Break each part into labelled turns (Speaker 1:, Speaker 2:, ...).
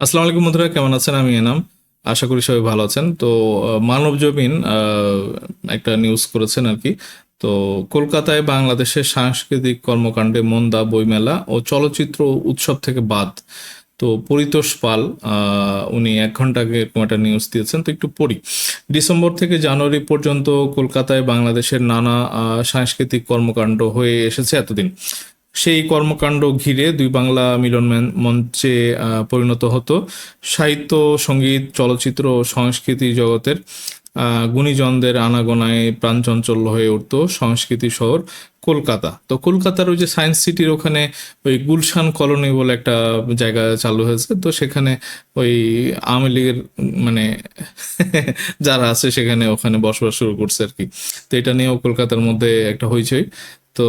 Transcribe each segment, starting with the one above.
Speaker 1: আসসালামু আলাইকুম বন্ধুরা, কেমন আছেন? আমি এনাম। আশা করি সবাই ভালো আছেন। তো মানব জমিন একটা নিউজ করেছেন আর কি। তো, কলকাতায় বাংলাদেশের সাংস্কৃতিক কর্মকাণ্ডে মন্দা, বইমেলা ও চলচ্চিত্র উৎসব থেকে বাদ। তো, পরিতোষ পাল উনি এক ঘণ্টা আগে এরকম একটা নিউজ দিয়েছেন। তো, একটু পড়ি। ডিসেম্বর থেকে জানুয়ারি পর্যন্ত কলকাতায় বাংলাদেশের নানা সাংস্কৃতিক কর্মকাণ্ড হয়ে এসেছে এতদিন। সেই কর্মকাণ্ড ঘিরে দুই বাংলা মিলন মঞ্চে পরিণত হতো। সাহিত্য, সংগীত, চলচ্চিত্র সংস্কৃতি জগতের গুণীজনদের আনাগোনায় প্রাণচঞ্চল হয়ে উঠত সংস্কৃতি শহর কলকাতা। তো কলকাতার ওই যে সায়েন্স সিটির ওখানে ওই গুলশান কলোনি বলে একটা জায়গা চালু হয়েছে। তো সেখানে ওই আওয়ামী লীগের মানে যারা আছে সেখানে ওখানে বসবাস শুরু করছে আর কি। তো এটা নিয়েও কলকাতার মধ্যে একটা হইচই। তো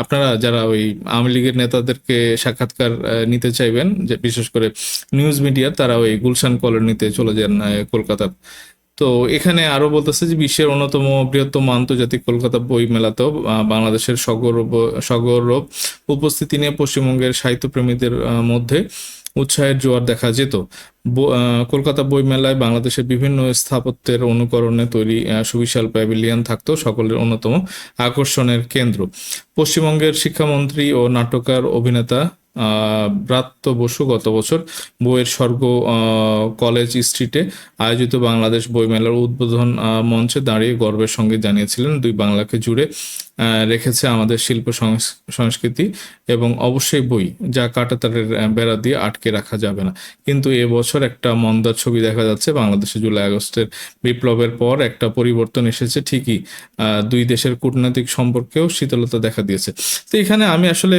Speaker 1: আপনারা যারা ওই আওয়ামী লীগের নেতাদেরকে সাক্ষাৎকার নিতে চাইবেন, যে বিশেষ করে নিউজ মিডিয়া তারা ওই গুলশান কলোনিতে চলে যান কলকাতার তো এখানে আরও বলতেছে যে বিশ্বের অন্যতম বৃহত্তম আন্তর্জাতিক কলকাতা বই মেলাতেও বাংলাদেশের সগৌরব সগৌরব উপস্থিতি নিয়ে পশ্চিমবঙ্গের সাহিত্যপ্রেমীদের মধ্যে উৎসাহের জোয়ার দেখা যেত। কলকাতা বইমেলায় বাংলাদেশের বিভিন্ন স্থাপত্যের অনুকরণে তৈরি সুবিশাল প্যাভিলিয়ন থাকতো সকলের অন্যতম আকর্ষণের কেন্দ্র। পশ্চিমবঙ্গের শিক্ষামন্ত্রী ও নাট্যকার অভিনেতা ব্রাত্য বসু গত বছর বইয়ের স্বর্গ কলেজ স্ট্রিটে আয়োজিত বাংলাদেশ বইমেলার উদ্বোধন মঞ্চে দাঁড়িয়ে গর্বের সঙ্গে জানিয়েছিলেন দুই বাংলাকে জুড়ে রেখেছে আমাদের শিল্প সংস- সংস্কৃতি এবং অবশ্যই বই যা কাটাতারের বেড়া দিয়ে আটকে রাখা যাবে না। কিন্তু এবছর একটা মন্দার ছবি দেখা যাচ্ছে বাংলাদেশে জুলাই আগস্টের বিপ্লবের পর একটা পরিবর্তন এসেছে ঠিকই দুই দেশের কূটনৈতিক সম্পর্কেও শীতলতা দেখা দিয়েছে। তো এখানে আমি আসলে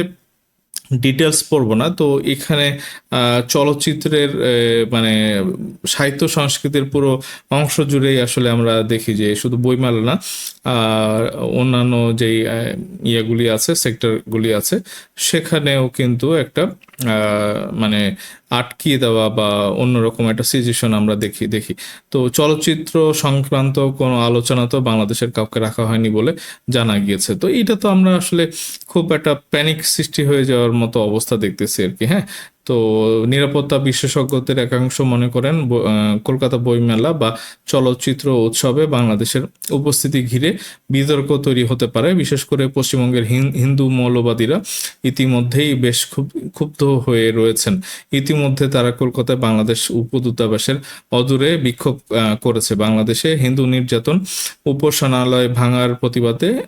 Speaker 1: ডিটেলস পড়ব না। তো এখানে চলচ্চিত্রের মানে সাহিত্য সংস্কৃতির পুরো অংশ জুড়েই আসলে আমরা দেখি যে শুধু বইমেলা না অন্যান্য যেই ইয়েগুলি আছে, সেক্টরগুলি আছে, সেখানেও কিন্তু একটা মানে আটকিয়ে দেওয়া বা অন্যরকম একটা সিচুয়েশন আমরা দেখি দেখি। তো চলচ্চিত্র সংক্রান্ত কোনো আলোচনা তো বাংলাদেশের কাউকে রাখা হয়নি বলে জানা গিয়েছে। তো এটা তো আমরা আসলে খুব একটা প্যানিক সৃষ্টি হয়ে যাওয়ার মতো অবস্থা দেখতেছি আর কি হ্যাঁ? তো নিরাপত্তা বিশেষজ্ঞদের একাংশ মনে করেন কলকাতা বইমেলা বা চলচ্চিত্র উৎসবে বাংলাদেশের উপস্থিতি ঘিরে বিতর্ক তৈরি হতে পারে। বিশেষ করে পশ্চিমবঙ্গের হিন- হিন্দু মৌলবাদীরা ইতিমধ্যেই বেশ খুব, ক্ষুব্ধ হয়ে রয়েছেন। ইতিমধ্যে তারা কলকাতায় বাংলাদেশ উপদূতাবাসের অদূরে বিক্ষোভ করেছে। বাংলাদেশে হিন্দু নির্যাতন, উপাসনালয় ভাঙার প্রতিবাদে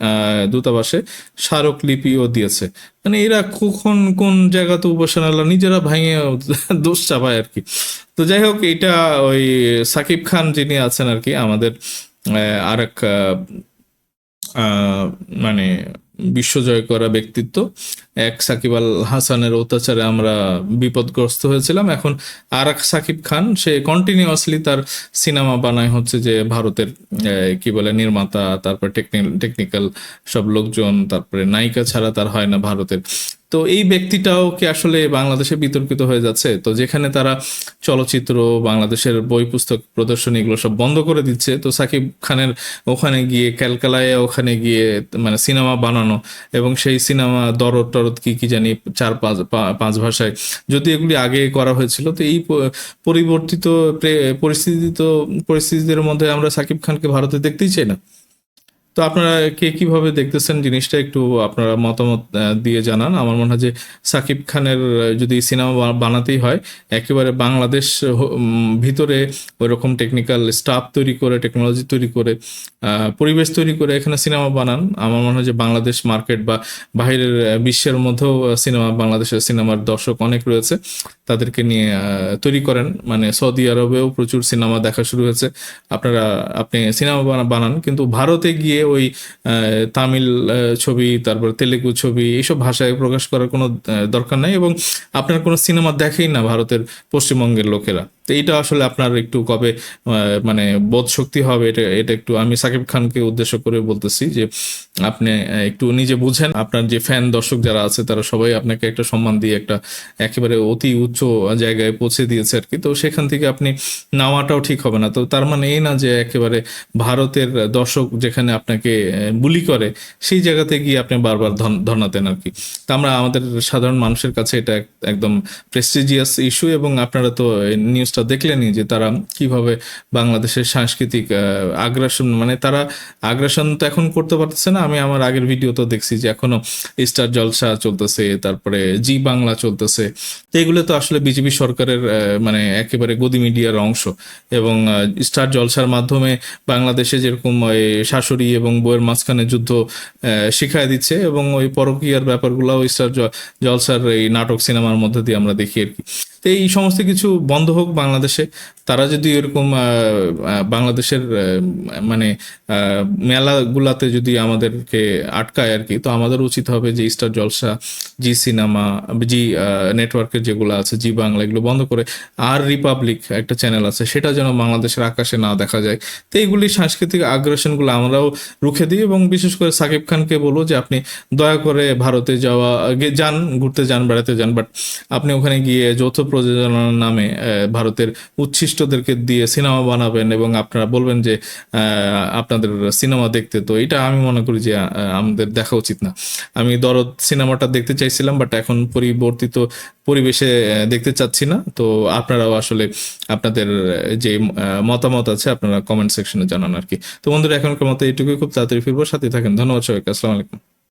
Speaker 1: দূতাবাসে স্মারকলিপিও দিয়েছে। মানে এরা কখন কোন জায়গাতে উপাসনালয়, নিজেরা ভাঙে দোষ চাপায় আর কি। তো যাই হোক এটা ওই সাকিব খান যিনি আছেন আর কি, আমাদের আর এক মানে বিশ্বজয় করা ব্যক্তিত্ব। এক সাকিব আল হাসানের অত্যাচারে আমরা বিপদগ্রস্ত হয়েছিলাম। এখন আর এক সাকিব খান, সে কন্টিনিউয়াসলি তার সিনেমা বানায় হচ্ছে যে ভারতের কি বলে, নির্মাতা, তারপর টেকনিক্যাল সব লোকজন, তারপরে নায়িকা ছাড়া তার হয় না ভারতের। তো এই ব্যক্তিটাও কি আসলে বাংলাদেশে বিতর্কিত হয়ে যাচ্ছে? তো যেখানে তারা চলচ্চিত্র, বাংলাদেশের বই পুস্তক প্রদর্শনী এগুলো সব বন্ধ করে দিচ্ছে। তো সাকিব খানের ওখানে গিয়ে ক্যালকালায় ওখানে গিয়ে মানে সিনেমা বানানো এবং সেই সিনেমা দরদ টরদ কি কি জানি চার পাঁচ পাঁচ ভাষায়। যদি এগুলি আগে করা হয়েছিল, তো এই পরিবর্তিত পরিস্থিতি তো পরিস্থিতির মধ্যে আমরা সাকিব খানকে ভারতে দেখতেই চাই না। তো আপনারা কে কীভাবে দেখতেছেন জিনিসটা একটু আপনারা মতামত দিয়ে জানান। আমার মনে হয় যে সাকিব খানের যদি সিনেমা বানাতেই হয়, একেবারে বাংলাদেশ ভিতরে ওইরকম টেকনিক্যাল স্টাফ তৈরি করে টেকনোলজি তৈরি করে পরিবেশ তৈরি করে এখানে সিনেমা বানান। আমার মনে হয় যে বাংলাদেশ মার্কেট বা বাইরের বিশ্বের মধ্যেও সিনেমা, বাংলাদেশের সিনেমার দর্শক অনেক রয়েছে। তাদেরকে নিয়ে তৈরি করেন। মানে সৌদি আরবেও প্রচুর সিনেমা দেখা শুরু হয়েছে। আপনারা, আপনি সিনেমা বানান। কিন্তু ভারতে গিয়ে ওই তামিল ছবি, তারপর তেলেগু ছবি, এইসব ভাষায় প্রকাশ করার কোনো দরকার নাই এবং আপনার কোনো সিনেমা দেখেই না ভারতের পশ্চিমবঙ্গের লোকেরা। তো এটা আসলে আপনার একটু কবে মানে বোধ শক্তি হবে এটা এটা একটু আমি সাকিব খানকে উদ্দেশ্য করে বলতেছি যে আপনি একটু নিজে বুঝেন, আপনার যে ফ্যান দর্শক যারা আছে তারা সবাই আপনাকে একটা সম্মান দিয়ে একটা একেবারে অতি উচ্চ জায়গায় পৌঁছে দিয়েছে আর কি। তো সেখান থেকে আপনি নামাটাও ঠিক হবে না। তো তার মানে এই না যে একেবারে ভারতের দর্শক যেখানে আপনাকে বুলি করে, সেই জায়গাতে গিয়ে আপনি বারবার ধর্ণাতেন আর কি। তা আমরা আমাদের সাধারণ মানুষের কাছে এটা এক- একদম প্রেস্টিজিয়াস ইস্যু এবং আপনারা তো এই নিউজটা দেখলেনই যে তারা কীভাবে বাংলাদেশের সাংস্কৃতিক আগ্রাসন মানে তারা আগ্রাসন তো এখন করতে পারতেছে না। আমি আমার আগের ভিডিও তো দেখছি যে এখনও স্টার জলসা চলতেছে, তারপরে জি বাংলা চলতেছে। তো এগুলো তো আসলে বিজেপি সরকারের মানে একেবারে গদি মিডিয়ার অংশ। এবং স্টার জলসার মাধ্যমে বাংলাদেশে যেরকম শাশুড়ি এবং বইয়ের মাঝখানে যুদ্ধ শিখায় দিচ্ছে এবং ওই পরকীয়ার ব্যাপারগুলো স্টার জলসার এই নাটক সিনেমার মধ্যে দিয়ে আমরা দেখি আর কি। তো এই সমস্ত কিছু বন্ধ হোক বাংলাদেশে। তারা যদি এরকম বাংলাদেশের মানে মেলাগুলাতে যদি আমাদেরকে আটকায় আর কি, তো আমাদের উচিত হবে যে স্টার জলসা, জি সিনেমা, জি নেটওয়ার্কের যেগুলো আছে, জি বাংলা, এগুলো বন্ধ করে আর রিপাবলিক একটা চ্যানেল আছে, সেটা যেন বাংলাদেশের আকাশে না দেখা যায়। তো এইগুলি সাংস্কৃতিক আগ্রাসনগুলো আমরাও রুখে দিই এবং বিশেষ করে সাকিব খানকে বলব যে আপনি দয়া করে ভারতে যাওয়া যান, ঘুরতে যান, বেড়াতে যান, বাট আপনি ওখানে গিয়ে যৌথ প্রযোজনার নামে ভারতের ভারতের উচ্ছিষ্টদেরকে দিয়ে সিনেমা বানাবেন এবং আপনারা বলবেন যে আপনাদের সিনেমা দেখতে, তো এটা আমি মনে করি যে আমাদের দেখা উচিত না। আমি দরদ সিনেমাটা দেখতে চাইছিলাম, বাট এখন পরিবর্তিত পরিবেশে দেখতে চাচ্ছি না। তো আপনারাও আসলে আপনাদের যে মতামত আছে, আপনারা কমেন্ট সেকশনে জানান আর কি তো বন্ধুরা, এখনকার মতো এইটুকুই। খুব তাড়াতাড়ি ফিরবো। সাথে থাকেন। ধন্যবাদ সবাইকে। আসসালামু আলাইকুম।